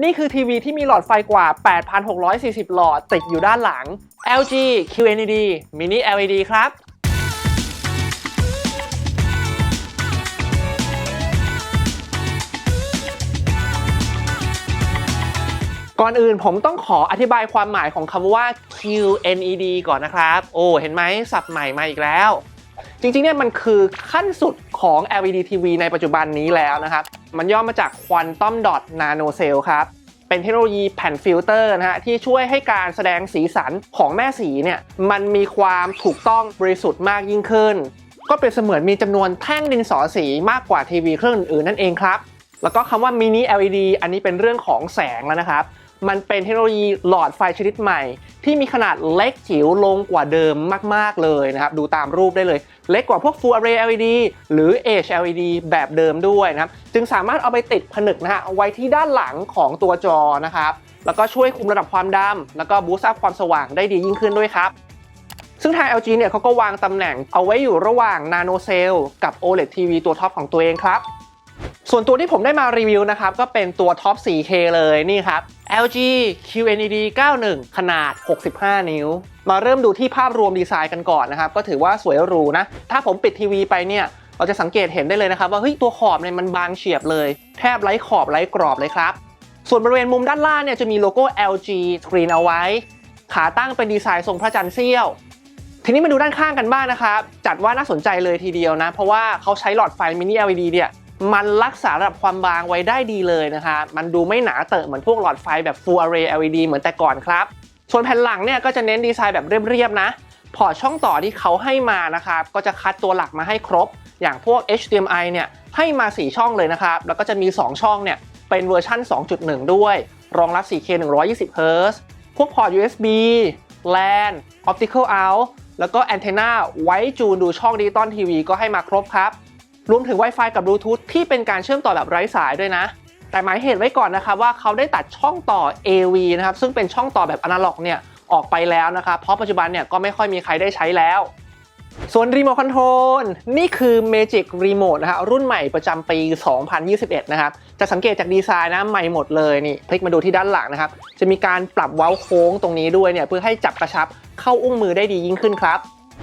นี่คือทีวีที่มีหลอดไฟกว่า 8,640 หลอดติดอยู่ด้านหลัง LG QNED Mini LED ครับก่อนอื่นผมต้องขออธิบายความหมายของคำว่า QNED ก่อนนะครับ โอ้ เห็นไหมสับใหม่มาอีกแล้ว จริงๆเนี่ยมันคือขั้นสุดของ LED TV ในปัจจุบันนี้แล้วนะครับ มันย่อมาจาก Quantum Dot Nano Cell ครับเป็นเทคโนโลยีแผ่นฟิลเตอร์นะฮะที่ช่วยให้การแสดงสีสันของแม่สีเนี่ยมันมีความถูกต้องบริสุทธิ์มากยิ่งขึ้น ก็เป็นเสมือนมีจำนวนแท่งดินสอสีมากกว่าทีวีเครื่องอื่นนั่นเองครับแล้วก็คำว่า Mini LED อันนี้เป็นเรื่องของแสงแล้วนะครับ มันเป็นเทคโนโลยีหลอดไฟชนิดใหม่ ที่มีขนาดเล็กจิ๋วลงกว่าเดิมมาก ๆ เลยนะครับ ดูตามรูปได้เลย เล็กกว่าพวก Full Array LED หรือ Edge LED แบบเดิมด้วยนะครับ จึงสามารถเอาไปติดผนึกนะฮะเอาไว้ที่ด้านหลังของตัวจอนะครับ แล้วก็ช่วยคุมระดับความดำแล้วก็บูสต์อัพความสว่างได้ดียิ่งขึ้นด้วยครับซึ่งทาง LG เนี่ยเขาก็วางตำแหน่งเอาไว้อยู่ระหว่าง Nano Cell กับ OLED TV ตัวท็อปของตัวเองครับ ส่วนตัวที่ผมได้มารีวิวนะครับ ก็เป็นตัวท็อป 4K เลยนี่ครับ LG QNED 91 ขนาด 65 นิ้ว มาเริ่มดูที่ภาพรวมดีไซน์กันก่อนนะครับ ก็ถือว่าสวยหรูนะ ถ้าผมปิดทีวีไปเนี่ยเราจะสังเกตเห็นได้เลยนะครับ ว่าเฮ้ยตัวขอบเนี่ยมันบางเฉียบเลย แทบไร้ขอบไร้กรอบเลยครับ ส่วนบริเวณมุมด้านล่างเนี่ยจะมีโลโก้ LG สกรีนเอาไว้ ขาตั้งเป็นดีไซน์ทรงพระจันทร์เสี้ยวทีนี้มาดูด้านข้างกันบ้างนะครับ จัดว่าน่าสนใจเลยทีเดียวนะ เพราะว่าเขาใช้หลอดไฟมินิ LED เนี่ย มันรักษาระดับความบางไว้ได้ดีเลยนะคะ มันดูไม่หนาเตอะเหมือนพวกหลอดไฟแบบ Full Array LED เหมือนแต่ก่อนครับ ส่วนแผ่นหลังเนี่ยก็จะเน้นดีไซน์แบบเรียบๆนะ พอช่องต่อที่เขาให้มานะครับก็จะคัดตัวหลักมาให้ครบ อย่างพวก HDMI เนี่ยให้มา 4 ช่องเลยนะครับ แล้วก็จะมี 2 ช่องเนี่ยเป็นเวอร์ชัน2.1 ด้วย รองรับ 4K 120 Hz พวกพอร์ต USB LAN Optical out แล้วก็แอนเทนาไว้จูนดูช่องดิจิตอลทีวีก็ให้มาครบครับ รวมถึง Wi-Fi กับบลูทูธที่เป็นการเชื่อมต่อแบบไร้สายด้วยนะ แต่หมายเหตุไว้ก่อนนะครับว่าเขาได้ตัดช่องต่อ AV นะครับซึ่งเป็นช่องต่อแบบอนาล็อกเนี่ยออกไปแล้วนะครับเพราะปัจจุบันเนี่ยก็ไม่ค่อยมีใครได้ใช้แล้ว ส่วนรีโมทคอนโทรลนี่คือ Magic Remote นะฮะรุ่นใหม่ประจำปี 2021 นะครับ จะสังเกตจากดีไซน์นะใหม่หมดเลยนี่พลิกมาดูที่ด้านหลังนะครับ จะมีการปรับเว้าโค้งตรงนี้ด้วยเนี่ยเพื่อให้จับกระชับเข้าอุ้งมือได้ดียิ่งขึ้นครับ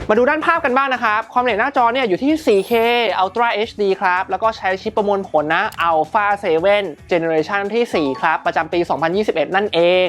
มาดูด้านภาพกันบ้างนะครับ ความละเอียดหน้าจอเนี่ยอยู่ที่ 4K Ultra HD ครับ แล้วก็ใช้ชิปประมวลผลนะ Alpha 7 Generation ที่ 4 ครับ ประจำปี 2021 นั่นเอง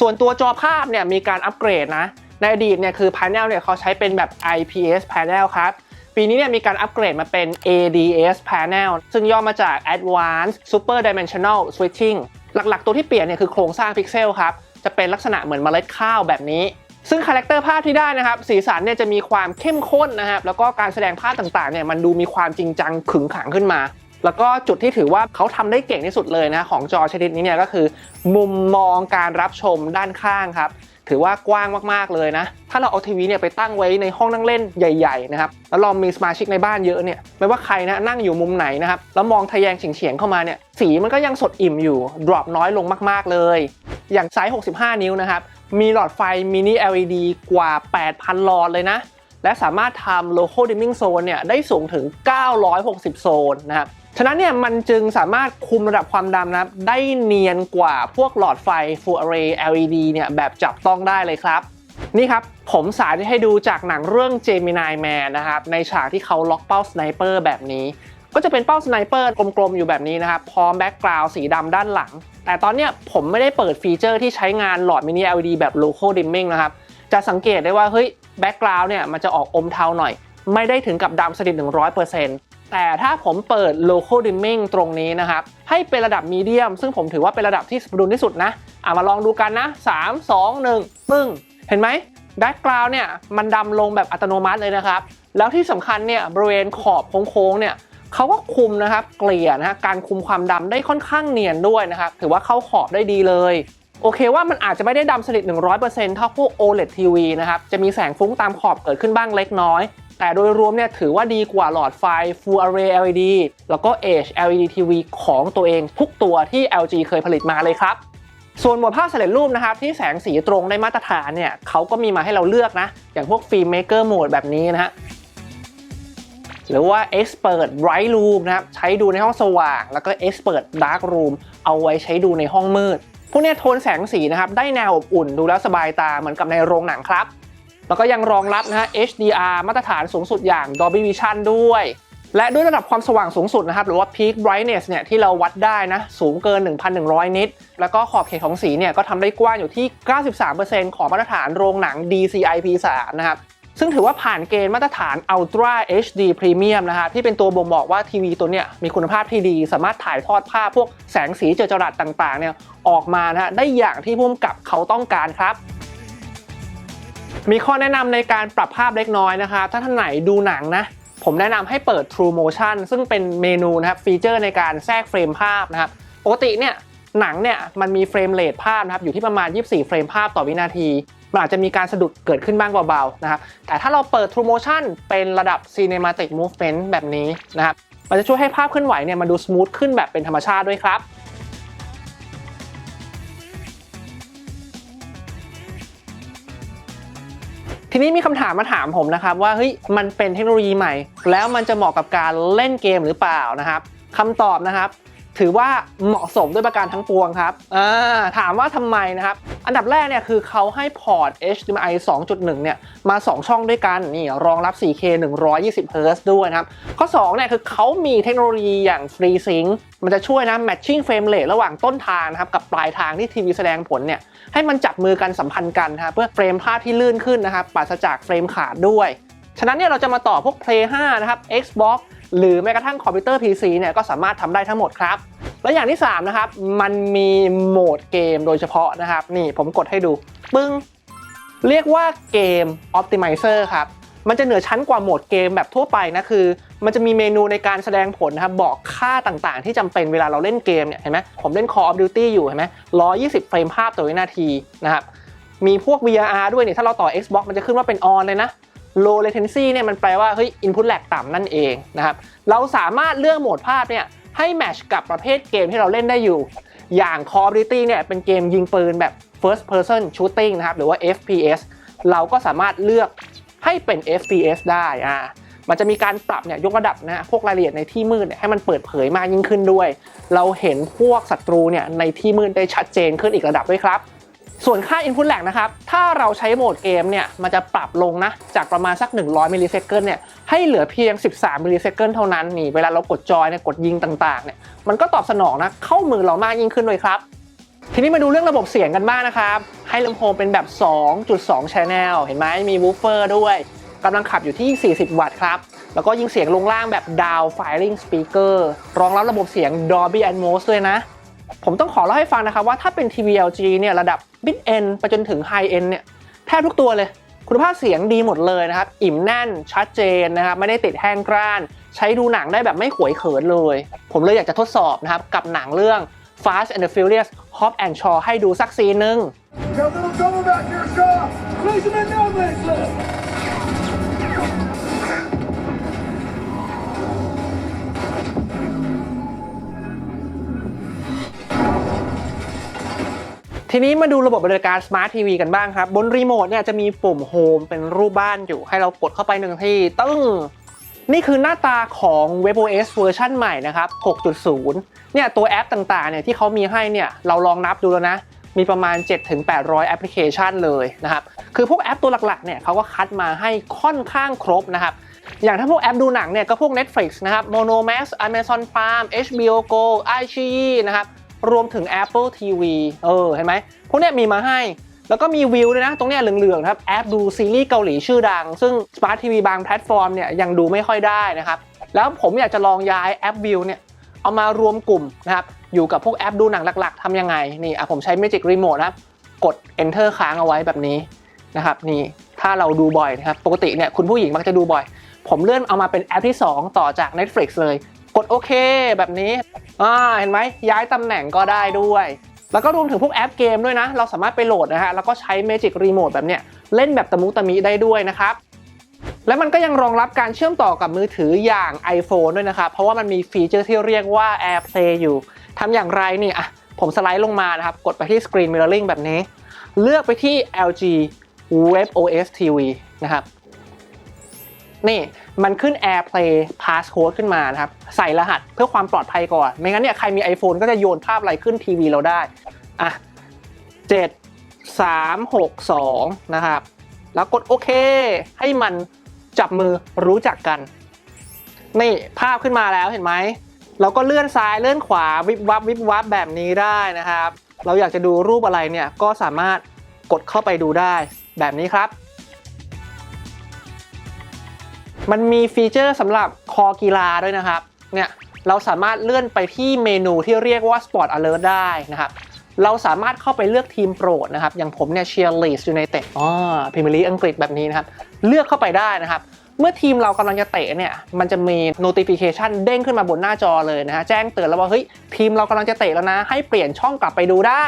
ส่วนตัวจอภาพเนี่ยมีการอัปเกรดนะ ในอดีตเนี่ยคือ panel เนี่ยเขาใช้เป็นแบบ IPS panel ครับ ปีนี้เนี่ยมีการอัปเกรดมาเป็น ADS panel ซึ่งย่อมาจาก Advanced Super Dimensional Switching หลักๆ ตัวที่เปลี่ยนเนี่ยคือโครงสร้างพิกเซลครับ จะเป็นลักษณะเหมือนเมล็ดข้าวแบบนี้ ซึ่งคาแรคเตอร์ภาพที่ได้นะครับสีสันเนี่ยจะมีความเข้มข้นนะครับแล้วก็การแสดงภาพต่างๆเนี่ยมันดูมีความจริงจังขึงขังขึ้นมา แล้วก็จุดที่ถือว่าเขาทำได้เก่งที่สุดเลยนะของจอชนิดนี้เนี่ยก็คือ มุมมองการรับชมด้านข้างครับถือว่ากว้างมากๆเลยนะ ถ้าเราเอาทีวีเนี่ยไปตั้งไว้ในห้องนั่งเล่นใหญ่ๆนะครับ แล้วเรามีสมาชิกในบ้านเยอะเนี่ย ไม่ว่าใครนะนั่งอยู่มุมไหนนะครับ แล้วมองทะแยงเฉียงๆเข้ามาเนี่ย สีมันก็ยังสดอิ่มอยู่ ดรอปน้อยลงมากๆเลย อย่างไซส์ 65 นิ้วนะครับ มีหลอดไฟมินิ LED กว่า 8,000 หลอดเลยนะ และสามารถทำ local dimming zone เนี่ยได้สูงถึง 960 โซนนะครับ ฉะนั้นเนี่ยมันจึงสามารถคุมระดับความดำนะครับ ได้เนียนกว่าพวกหลอดไฟ Full Array LED เนี่ยแบบจับต้องได้เลยครับนี่ครับ ผมสาธิตให้ดูจากหนังเรื่อง Gemini Man นะครับ ในฉากที่เขาล็อกเป้าสไนเปอร์แบบนี้ ก็จะเป็นเป้าสไนเปอร์กลมๆ อยู่แบบนี้นะครับ พร้อมแบ็กกราวด์สีดำด้านหลัง แต่ตอนนี้ผมไม่ได้เปิดฟีเจอร์ที่ใช้งานหลอดมินิ LED แบบ local dimming นะครับ จะสังเกตได้ว่าเฮ้ยแบ็กกราวด์เนี่ยมันจะออกอมเทาหน่อย ไม่ได้ถึงกับดำสนิท100%แต่ถ้าผมเปิด local dimming ตรงนี้นะครับ ให้เป็นระดับมีเดียมซึ่งผมถือว่าเป็นระดับที่สมดุลที่สุดนะอะมาลองดูกันนะ 3 2 1ปึ้งเห็นไหมแบ็กกราวด์เนี่ยมันดำลงแบบอัตโนมัติเลยนะครับแล้วที่สำคัญเนี่ยบริเวณขอบโค้งๆเนี่ย เขาก็คุมนะครับเกลี่ยนะฮะการคุมความดำได้ค่อนข้างเนียนด้วยนะครับถือว่าเข้าขอบได้ดีเลยโอเคว่ามันอาจจะไม่ได้ดำสนิท 100%เท่าพวก OLED TV นะครับ จะมีแสงฟุ้งตามขอบเกิดขึ้นบ้างเล็กน้อย แต่โดยรวมเนี่ยถือว่าดีกว่าหลอดไฟ Full Array LED แล้วก็ Edge LED TV ของตัวเองทุกตัวที่ LG เคยผลิตมาเลยครับ ส่วนหมวดภาพสำเร็จรูปนะครับ ที่แสงสีตรงได้มาตรฐานเนี่ยเขาก็มีมาให้เราเลือกนะ อย่างพวกฟิล์มเมเกอร์โหมดแบบนี้นะฮะ หรือว่า Expert Bright Room นะครับใช้ดูในห้องสว่าง แล้วก็ Expert Dark Room เอาไว้ใช้ดูในห้องมืด พวกนี้โทนแสงสีนะครับ ได้แนวอบอุ่นดูแล้วสบายตาเหมือนกับในโรงหนังครับ แล้วก็ยังรองรับนะฮะ HDR มาตรฐานสูงสุดอย่าง Dolby Vision ด้วย และด้วยระดับความสว่างสูงสุดนะครับ หรือว่า Peak Brightness เนี่ยที่เราวัดได้นะ สูงเกิน 1,100 นิตแล้วก็ขอบเขตของสีเนี่ยก็ทำได้กว้างอยู่ที่ 93%ของมาตรฐานโรงหนัง DCI-P3 นะครับ ซึ่งถือว่าผ่านเกณฑ์มาตรฐาน Ultra HD Premium นะฮะที่เป็นตัวบ่งบอกว่าทีวีตัวเนี้ยมีคุณภาพที่ดี สามารถถ่ายทอดภาพพวกแสงสีเจอจรัสต่างๆเนี่ยออกมานะฮะได้อย่างที่ผู้กำกับเขาต้องการครับมีข้อแนะนำในการปรับภาพเล็กน้อยนะครับถ้าท่านไหนดูหนังนะ ผมแนะนำให้เปิด True Motion ซึ่งเป็นเมนูนะครับฟีเจอร์ในการแทรกเฟรมภาพนะครับ ปกติเนี่ยหนังเนี่ยมันมีเฟรมเรทภาพนะครับอยู่ที่ประมาณ 24 เฟรมภาพต่อวินาที มันอาจจะมีการสะดุดเกิดขึ้นบ้างเบาๆนะครับแต่ถ้าเราเปิด True Motion เป็นระดับ Cinematic Movement แบบนี้นะครับมันจะช่วยให้ภาพเคลื่อนไหวเนี่ยมันดูสมูทขึ้นแบบเป็นธรรมชาติด้วยครับทีนี้มีคำถามมาถามผมนะครับว่าเฮ้ยมันเป็นเทคโนโลยีใหม่ แล้วมันจะเหมาะกับการเล่นเกมหรือเปล่านะครับคำตอบนะครับ ถือว่าเหมาะสมด้วยประการทั้งปวงครับอ่าถามว่าทำไมนะครับ อันดับแรกเนี่ยคือเขาให้พอร์ต HDMI 2.1 เนี่ยมา 2 ช่องด้วยกันนี่รองรับ 4K 120 Hz ด้วยนะครับ ข้อ2เนี่ยคือเขามีเทคโนโลยีอย่าง FreeSync มันจะช่วยนะ matching frame rate ระหว่างต้นทางนะครับ กับปลายทางที่ทีวีแสดงผลเนี่ยให้มันจับมือกันสัมพันธ์กันนะเพื่อเฟรมภาพที่ลื่นขึ้นนะครับปราศจากเฟรมขาดด้วย ฉะนั้นเนี่ยเราจะมาต่อพวก Play 5 นะครับ Xbox หรือแม้กระทั่งคอมพิวเตอร์ PC เนี่ยก็สามารถทำได้ทั้งหมดครับ และอย่างที่3นะครับมันมีโหมดเกมโดยเฉพาะนะครับ นี่ผมกดให้ดู ปึ้ง เรียกว่าเกม Optimizer ครับ มันจะเหนือชั้นกว่าโหมดเกมแบบทั่วไปนะคือ มันจะมีเมนูในการแสดงผลนะครับ บอกค่าต่างๆ ที่จำเป็นเวลาเราเล่นเกมเนี่ยเห็นไหมผมเล่น Call of Duty อยู่เห็นไหม120เฟรมภาพต่อวินาทีนะครับมีพวก VRR ด้วยเนี่ยถ้าเราต่อ Xbox มันจะขึ้นว่าเป็น on เลยนะ low latency เนี่ยมันแปลว่าเฮ้ย input lag ต่ำนั่นเองนะครับ เราสามารถเลือกโหมดภาพเนี่ย ให้แมชกับประเภทเกมที่เราเล่นได้อยู่ อย่าง Call of Duty เนี่ยเป็นเกมยิงปืนแบบ first person shooting นะครับหรือว่า FPS เราก็สามารถเลือกให้เป็น FPS ได้อ่ามันจะมีการปรับเนี่ยยกระดับนะฮะพวกรายละเอียดในที่มืดเนี่ยให้มันเปิดเผยมากยิ่งขึ้นด้วย เราเห็นพวกศัตรูเนี่ยในที่มืดได้ชัดเจนขึ้นอีกระดับด้วยครับ ส่วนค่า input lag นะครับ ถ้าเราใช้โหมดเกมเนี่ย มันจะปรับลงนะ จากประมาณสัก 100มิลลิเซคันเนี่ย ให้เหลือเพียง 13มิลลิเซคันเท่านั้น นี่ เวลาเรากดจอยเนี่ย กดยิงต่างๆ เนี่ย มันก็ตอบสนองนะ เข้ามือเรามากยิ่งขึ้นเลยครับ ทีนี้มาดูเรื่องระบบเสียงกันบ้างนะครับ ให้ลำโพงเป็นแบบ 2.2 channel เห็นไหมมีวูฟเฟอร์ด้วยกำลังขับอยู่ที่ 40 วัตต์ครับ แล้วก็ยิงเสียงลงล่างแบบ down firing speaker รองรับระบบเสียง Dolby Atmos ด้วยนะ ผมต้องขอเล่าให้ฟังนะครับว่าถ้าเป็นทีวี LG เนี่ยระดับ mid end ไปจนถึง high end เนี่ยแทบทุกตัวเลย คุณภาพเสียงดีหมดเลยนะครับ อิ่มแน่นชัดเจนนะครับ ไม่ได้ติดแห้งกร้าน ใช้ดูหนังได้แบบไม่ขวยเขินเลย ผมเลยอยากจะทดสอบนะครับ กับหนังเรื่อง Fast and the Furious Hop and Shaw ให้ดูสักซีนหนึ่ง Now little double back here, Shaw. Place him in no man's land. ทีนี้มาดูระบบบริการ Smart TV กันบ้างครับ บนรีโมทเนี่ยจะมีปุ่ม Home เป็นรูปบ้านอยู่ ให้เรากดเข้าไปหนึ่งที่ตึ้งนี่คือหน้าตาของ WebOS เวอร์ชันใหม่นะครับ 6.0 เนี่ยตัวแอปต่างๆ เนี่ยที่เขามีให้เนี่ยเราลองนับดูแล้วนะ มีประมาณ 7-800 แอปพลิเคชันเลยนะครับ คือพวกแอปตัวหลักๆ เนี่ยเขาก็คัดมาให้ค่อนข้างครบนะครับ อย่างถ้าพวกแอปดูหนังเนี่ยก็พวก Netflix นะครับ Monomax Amazon Prime HBO Go iQIYI นะครับ รวมถึง Apple TV เออเห็นไหมพวกเนี้ยมีมาให้ แล้วก็มีวิวด้วยนะ ตรงเนี้ยเหลืองๆครับแอปดูซีรีส์เกาหลีชื่อดัง ซึ่ง Smart TV บางแพลตฟอร์มเนี่ยยังดูไม่ค่อยได้นะครับ แล้วผมอยากจะลองย้ายแอปวิวเนี่ยเอามารวมกลุ่มนะครับอยู่กับพวกแอปดูหนังหลัก ๆทำยังไงนี่อะผมใช้ Magic Remote นะครับกด Enter ค้างเอาไว้แบบนี้นะครับนี่ถ้าเราดูบ่อยนะครับปกติเนี่ยคุณผู้หญิงมักจะดูบ่อย ผมเลื่อนเอามาเป็นแอปที่ 2 ต่อจาก Netflix เลย กดโอเคแบบนี้อ่าเห็นไหมย้ายตำแหน่งก็ได้ด้วย แล้วก็รวมถึงพวกแอปเกมด้วยนะ เราสามารถไปโหลดนะฮะแล้วก็ใช้ Magic Remote แบบเนี้ยเล่นแบบตะมุตะมิได้ด้วยนะครับและมันก็ยังรองรับการเชื่อมต่อกับมือถืออย่าง iPhone ด้วยนะครับ เพราะว่ามันมีฟีเจอร์ที่เรียกว่า AirPlay อยู่ทำอย่างไรนี่อะผมสไลด์ลงมานะครับ กดไปที่ Screen Mirroring แบบนี้ เลือกไปที่ LG WebOS TV นะครับ นี่มันขึ้น AirPlay Passcode ขึ้นมานะครับ ใส่รหัสเพื่อความปลอดภัยก่อน ไม่งั้นเนี่ยใครมี iPhone ก็จะโยนภาพอะไรขึ้นทีวีเราได้ อะ7 3 6 2นะครับ แล้วกดโอเค ให้มันจับมือรู้จักกัน นี่ภาพขึ้นมาแล้วเห็นไหม เราก็เลื่อนซ้ายเลื่อนขวาวิบวับวิบวับแบบนี้ได้นะครับ เราอยากจะดูรูปอะไรเนี่ยก็สามารถกดเข้าไปดูได้แบบนี้ครับ มันมีฟีเจอร์สำหรับคอกีฬาด้วยนะครับ เนี่ยเราสามารถเลื่อนไปที่เมนูที่เรียกว่า Sport Alert ได้นะครับ เราสามารถเข้าไปเลือกทีมโปรดนะครับ อย่างผมเนี่ยเชียร์ลีสยูไนเต็ดอ๋อพรีเมียร์ลีกอังกฤษแบบนี้นะครับ เลือกเข้าไปได้นะครับ เมื่อทีมเรากำลังจะเตะเนี่ย มันจะมี notification เด้งขึ้นมาบนหน้าจอเลยนะฮะ แจ้งเตือนแล้วว่าเฮ้ยทีมเรากำลังจะเตะแล้วนะ ให้เปลี่ยนช่องกลับไปดูได้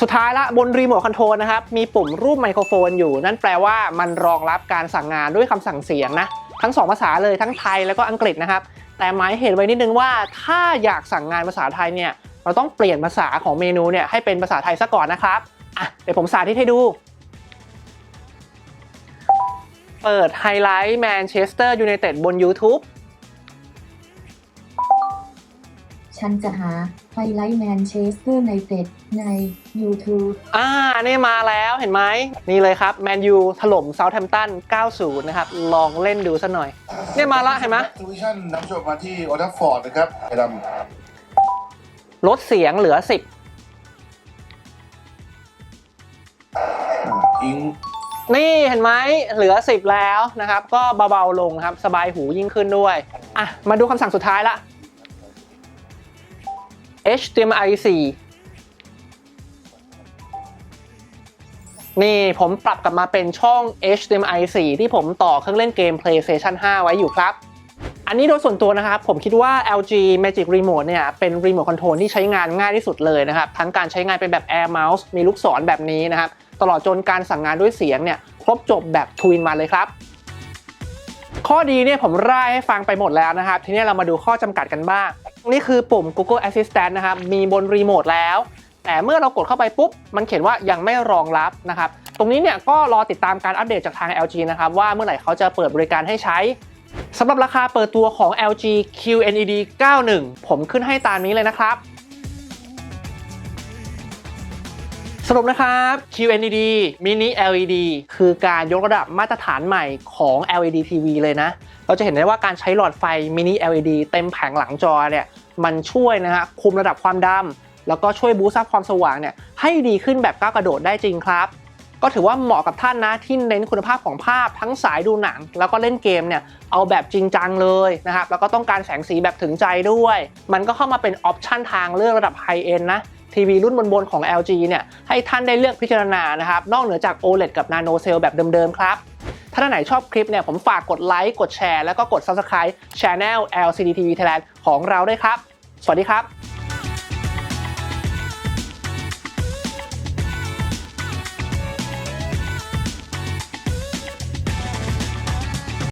สุดท้ายละบนรีโมทคอนโทรลนะครับ มีปุ่มรูปไมโครโฟนอยู่ นั่นแปลว่ามันรองรับการสั่งงานด้วยคำสั่งเสียงนะ ทั้งสองภาษาเลยทั้งไทยแล้วก็อังกฤษนะครับ แต่หมายเหตุไว้นิดนึงว่าถ้าอยากสั่งงานภาษาไทยเนี่ยเราต้องเปลี่ยนภาษาของเมนูเนี่ยให้เป็นภาษาไทยซะก่อนนะครับอะเดี๋ยวผมสาธิตให้ดู เปิดไฮไลท์แมนเชสเตอร์ยูไนเต็ดบน YouTube ฉันจะหาไฮไลท์แมนเชสเตอร์ในเต็ดใน YouTube อ่า นี่มาแล้วเห็นไหม นี่เลยครับ แมนยูถล่มเซาท์แฮมป์ตัน 90 นะครับ ลองเล่นดูซะหน่อย เนี่ยมาละเห็นไหมทูวิชั่นนำชมมาที่โอทัฟฟอร์ดนะครับไอ้ดลดเสียงเหลือ 10ำอิงนี่เห็นไหมเหลือ 10 แล้วนะครับ ก็เบาๆลงครับ สบายหูยิ่งขึ้นด้วย อะ มาดูคำสั่งสุดท้ายละ HDMI 4 นี่ผมปรับกลับมาเป็นช่อง HDMI 4 ที่ผมต่อเครื่องเล่นเกม PlayStation 5 ไว้อยู่ครับ อันนี้โดยส่วนตัวนะครับ ผมคิดว่า LG Magic Remote เนี่ย เป็นรีโมทคอนโทรลที่ใช้งานง่ายที่สุดเลยนะครับ ทั้งการใช้งานเป็นแบบ Air Mouse มีลูกศรแบบนี้นะครับ ตลอดจนการสั่งงานด้วยเสียงเนี่ย ครบจบแบบ Twin มาเลยครับข้อดีเนี่ยผมร่ายให้ฟังไปหมดแล้วนะครับ ทีนี้เรามาดูข้อจำกัดกันบ้าง นี่คือปุ่ม Google Assistant นะครับ มีบนรีโมทแล้ว แต่เมื่อเรากดเข้าไปปุ๊บ มันเขียนว่ายังไม่รองรับนะครับ ตรงนี้เนี่ยก็รอติดตามการอัปเดตจากทาง LG นะครับว่าเมื่อไหร่เขาจะเปิดบริการให้ใช้สำหรับราคาเปิดตัวของ LG QNED 91 ผมขึ้นให้ตามนี้เลยนะครับ สรุปนะครับ QNED Mini LED คือการยกระดับมาตรฐานใหม่ของ LED TV เลยนะ เราจะเห็นได้ว่าการใช้หลอดไฟ Mini LED เต็มแผงหลังจอเนี่ย มันช่วยนะฮะคุมระดับความดำแล้วก็ช่วยบูสต์ความสว่างเนี่ยให้ดีขึ้นแบบก้าวกระโดดได้จริงครับ ก็ถือว่าเหมาะกับท่านนะที่เน้นคุณภาพของภาพทั้งสายดูหนัง แล้วก็เล่นเกมเนี่ยเอาแบบจริงจังเลยนะครับแล้วก็ต้องการแสงสีแบบถึงใจด้วย มันก็เข้ามาเป็นออปชันทางเลือกระดับไฮเอ็นนะ ทีวีรุ่นบนๆของ LG เนี่ยให้ท่านได้เลือกพิจารณานะครับ นอกเหนือจาก OLED กับ Nano Cell แบบเดิมๆครับ ถ้าท่านไหนชอบคลิปเนี่ยผมฝากกดไลค์กดแชร์แล้วก็กด Subscribe Channel LCD TV Thailand ของเราด้วยครับ สวัสดีครับ